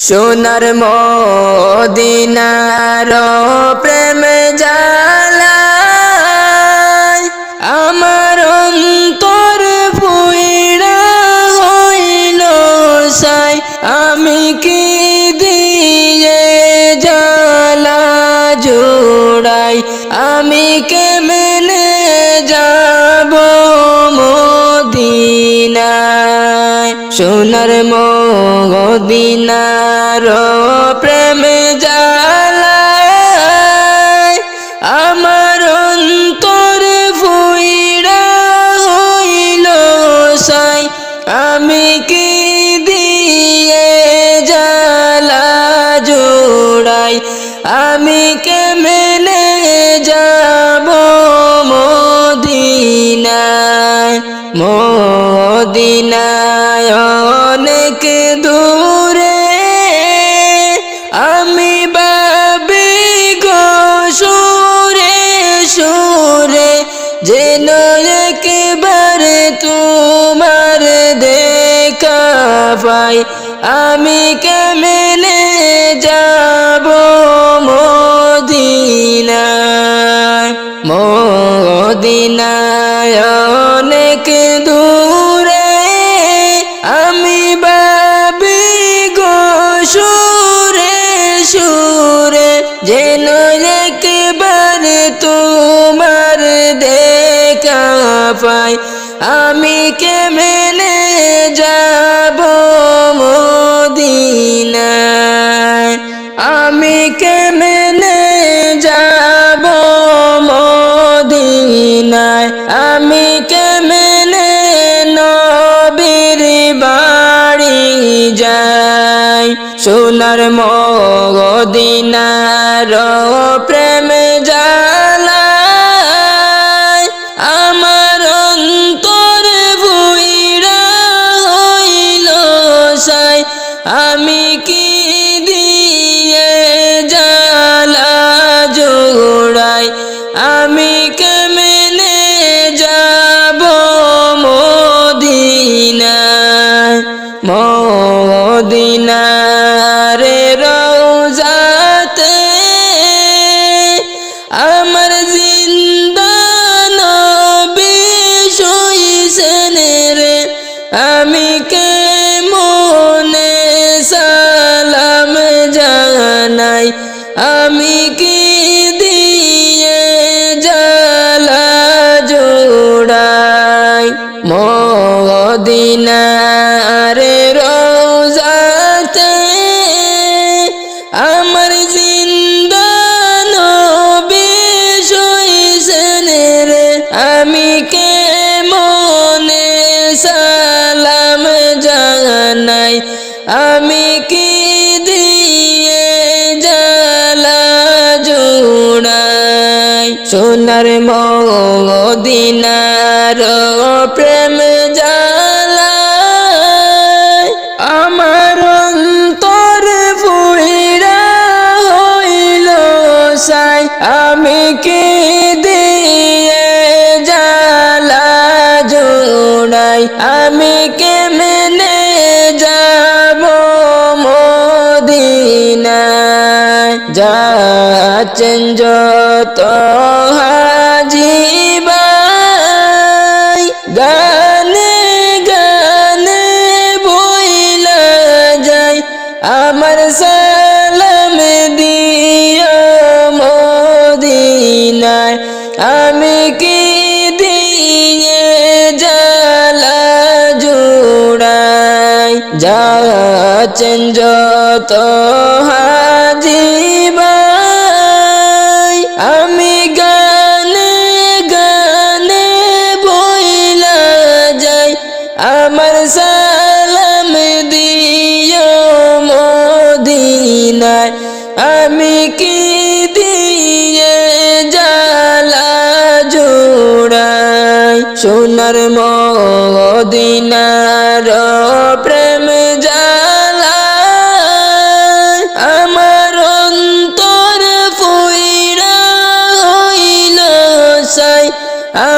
সোনার মদিনার প্রেম জালায় আমার অন্তর ফুইরা হইল সাই, আমি কি দিয়ে জালা জোড়াই, আমি কেমনে যাব সোনার মদিনার প্রেম জালায় আমার অন্তর ফুইরা হইল সাই, আমি কি দিয়ে জালা জোড়াই, আমি কেমনে যাব মদিনায়? মদিনায় যেন একবারে তোমার দেখা পাই। আমি কেমনে যাব মদিনা মদিনায় পাই, আমি কেমনে যাব মদিনায়? আমি কেমনে যাব মদিনায়? আমি কেমনে নবীর বাড়ি যাই? সোনার মদিনার আমি কে আমি কি দিয়ে জালা জোড়াই? সোনার মদিনার যাচ্ছেন যত হাজিবাই গানে গানে বইলা যায় আমার সালাম দিও মদিনায়। আমি কি দিয়ে জালা জোড়াই? যাচ্ছেন যত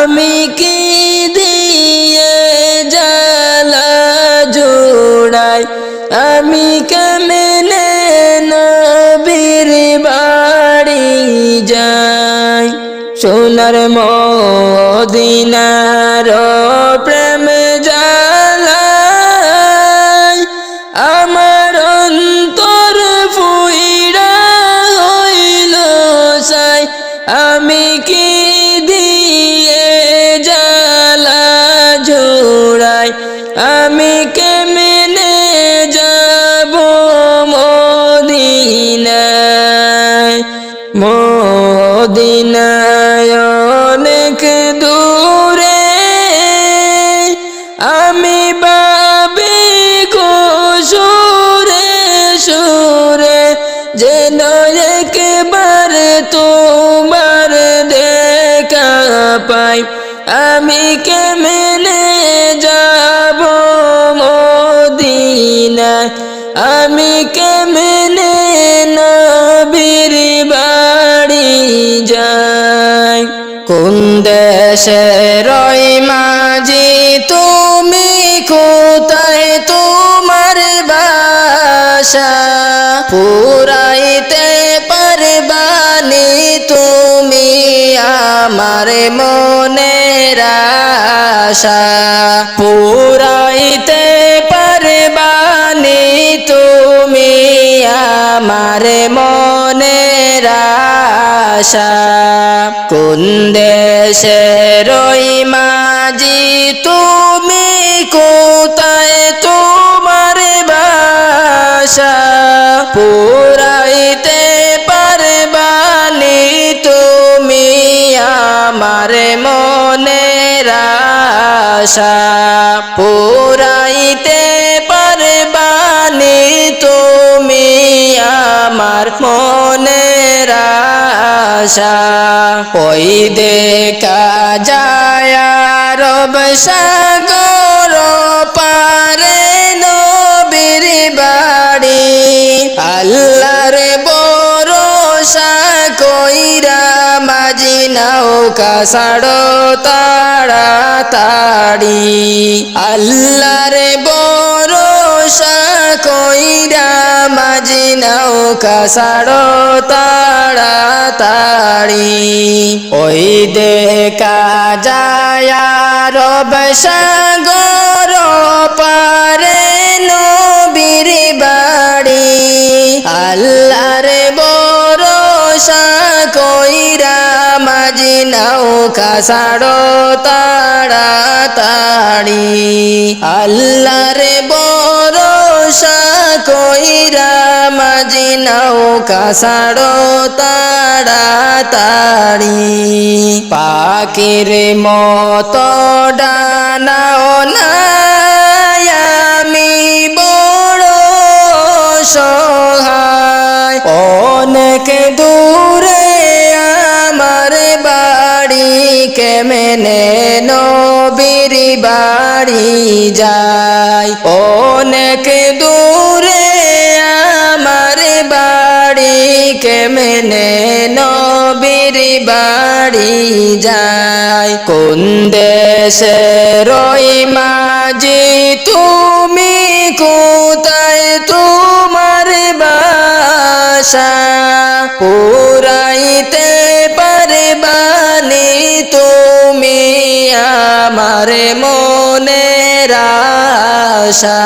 আমি কি দিয়ে জালা জোড়াই? আমি কেমনে নবীর বাড়ি যাই? সোনার মদিনা আমি কেমনে যাব মদিনা আমি কেমনে নবীর বাড়ি যাই? কোন দেশে রই মাঝি, তুমি কোথায় তোমার বাসা পুরাইতে পারবানি তুমি আমার মনের আশা। পুরাইতে পারবানি তুমি আমার মনের আশা। কোন দেশে রই মাঝি তুমি আমার মনে রাশা পুরাইতে পারবানি তুমি আমার মনের রাশা ওই দেখা যায় রব সাগর নৌকা সাড়ো তাড়াতাড়ি। আল্লাহর বরসা কইরা মাঝি নৌকা সাড়ো তাড়াতাড়ি। ওই দেখা যায় রব সাগর পারে নবীর বাড়ি। আল্লাহর বরসা কইরা মাঝি নৌকা সাড়ো তাড়াতাড়ি। আল্লাহর বরসা কইরা মাঝি নৌকা সাড়ো তাড়াতাড়ি। পাখির মতো ডানাও নাই, আমি বড় সহায়। অনেক দূরে আমার বাড়ি কেমনে নবীর বাড়ি যায়। অনেক দূরে আমার বাড়ি কেমনে নবীর বাড়ি যায়। কোন দেশে রই মাঝি তুমি পুরাইতে পারবানি তুমি আমার মনের আশা।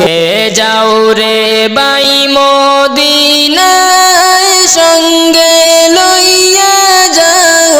কে যাও রে বাই মদিনায় সঙ্গে লইয়া যাও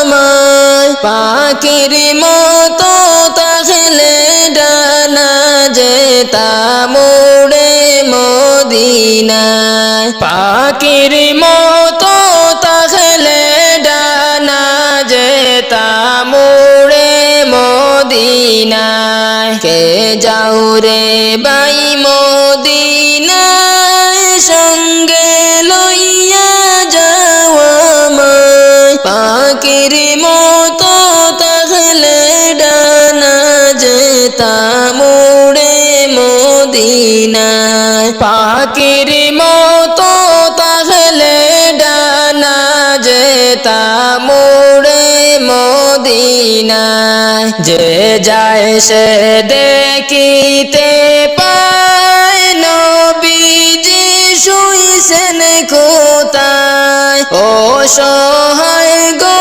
আমায়। পাখির মতো তাহলে ডানা যেতা মোড়ে মদিনায়। পাখির মতো তাহলে ডানা যেতা মোড়ে মদিনায়। কে যাও রে বাই মদিনায় সঙ্গে লইয়া যাও আমায়। পাখির মতো তাহলে ডানা যেতা মদিনায় যে যায় সে দেখিতে পায়। নবীজি শুইছেন কোথায়? ও সহায় গো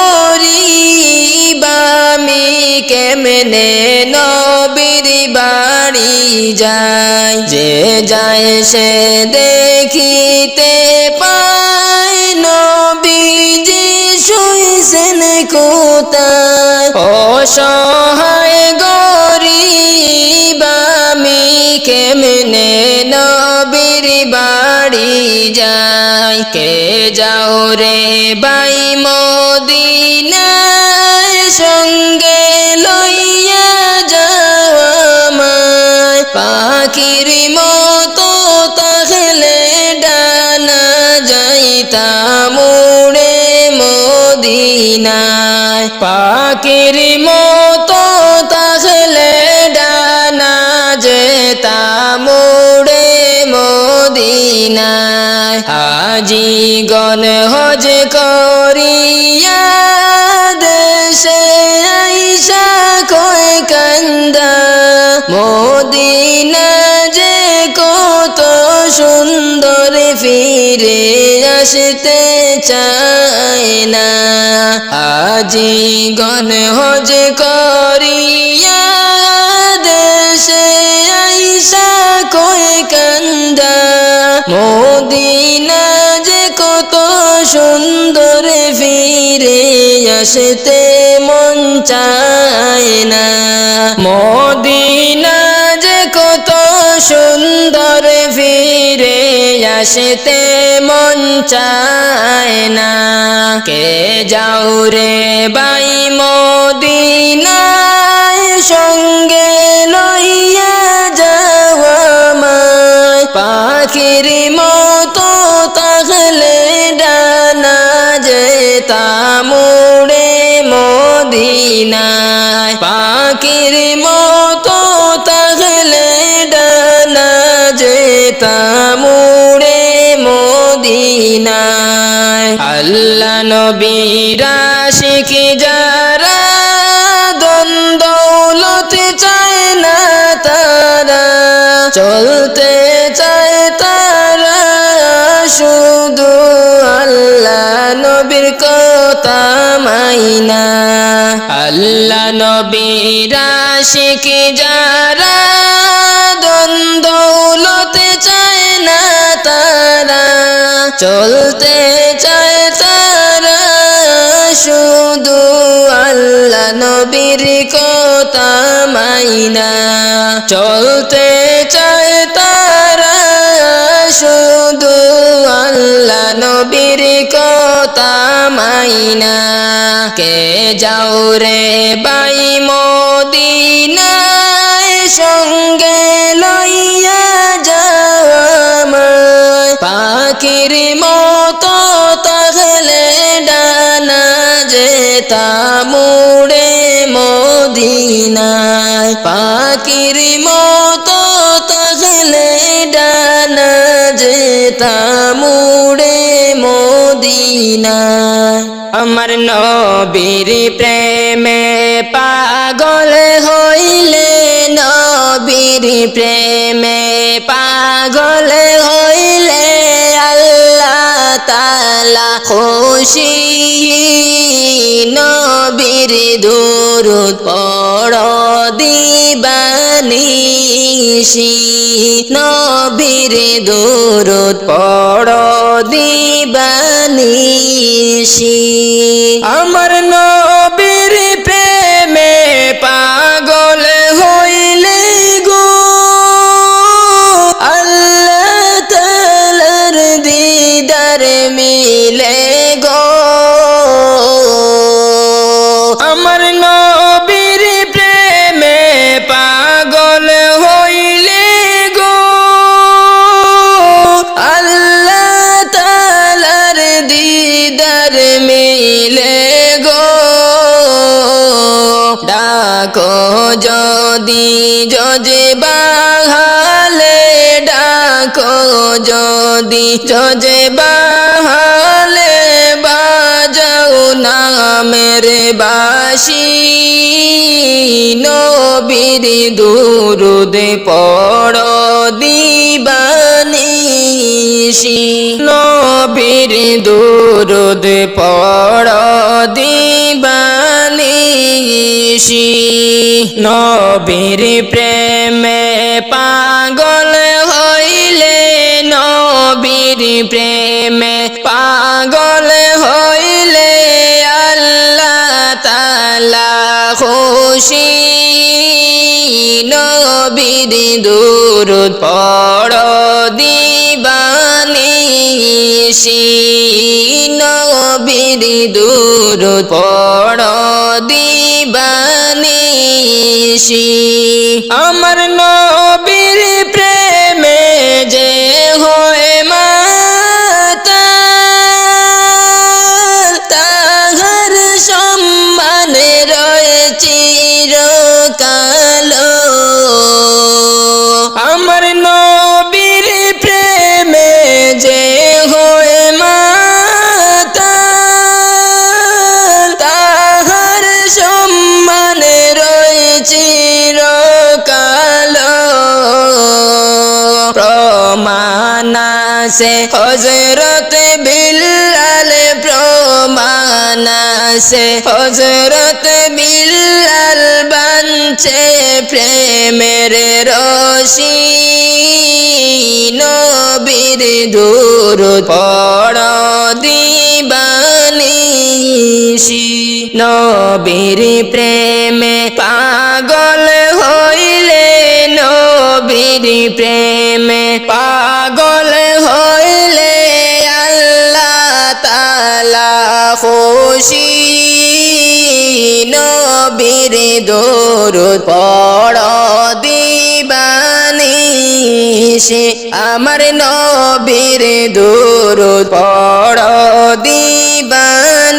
কেমনে নবীর বাড়ি যায় যে যায় সে দেখিতে পায়। নবীজি শুইছেন কোথায়? অসহায় গরিব আমি কেমনে নবীর বাড়ি যাই? কে যাও রে বাই মদিনায় সঙ্গে লইয়া যাও আমায়? পাখির মতো পাখির মতো তাহলে ডানা যেতাম উড়ে মদিনায়। আজি গণ হজ করিয়া দেশে আইসা কয় কান্দা মদিনা যে কত সুন্দর ফিরে আসতে চায় না। আজি গণ হজ করিয়া দেশে আইসা কয় কান্দা। মদিনা যে কত সুন্দর ফিরে আসতে মন চায় না। মোদিনা যে কত সুন্দর ফিরে আসতে মন চায় না। কে যাও রে বাই মদিনায় সঙ্গে লইয়া যাওয়া মায় পাখির মতো তাহলে ডানা যেতাম উড়ে মদিনায়। পাখির মতো তাহলে ডানা যেতাম উড়ে মদিনায়। আল্লাহ নবীরা শিখি যারা দ্বন্দ্বলত চায় না তারা চলতে চায় তারা শুধু আল্লাহ নবীর কথা মাইনা। আল্লাহ নবীরা শিখি যারা চলতে চায় তারা, শুধু আল্লাহ নবীর কথা মাইনা চলতে চায় তারা, শুধু আল্লাহ নবীর কথা মাইনা কে যাও রে বাই মদিনায় সঙ্গে লইয়া পাখির মতো তাহলে ডানা যেতাম উড়ে মদিনায় পাখির মতো তাহলে ডানা যেতাম উড়ে মদিনায় আমার নবীর প্রেমে পাগল হইলে নবীর প্রেমে পাগল হইলে তালা খুশি নবীর দুরুদ পড় দিবানিশি নবীর দুরুদ পড় দিবানিশি আমার নবীর ডাকো যদি যজে বাহালে ডাকো যদি যজে বাহালে বাজাও নামের বাসি। নবীর দুরুদ পড় দিবানিশি। নবীর দুরুদ পড় দিবানিশি দিবানিশি নবীর প্রেমে পাগল হইলে, নবীর প্রেমে পাগল হইলে আল্লাহ তালা খুশি। নবীর দুরুদ পড় দিবানিশি নবীর দূর পড় দিবানিশি। আমার নবীর প্রমানাসে হজরত বিল্লাল প্রমানাসে হজরত বিল্লাল বাঞ্চে প্রেমের রশি। নবীর দূর পড় দিবানিশি নবীর প্রেমে পাগল হইলে নবীর প্রেমে পাগল হইলে আল্লাহ তালা খুশি। নবীর দৌরুদ পড় দিবানিশি আমার নবীর দৌরুদ পড় দিবানিশি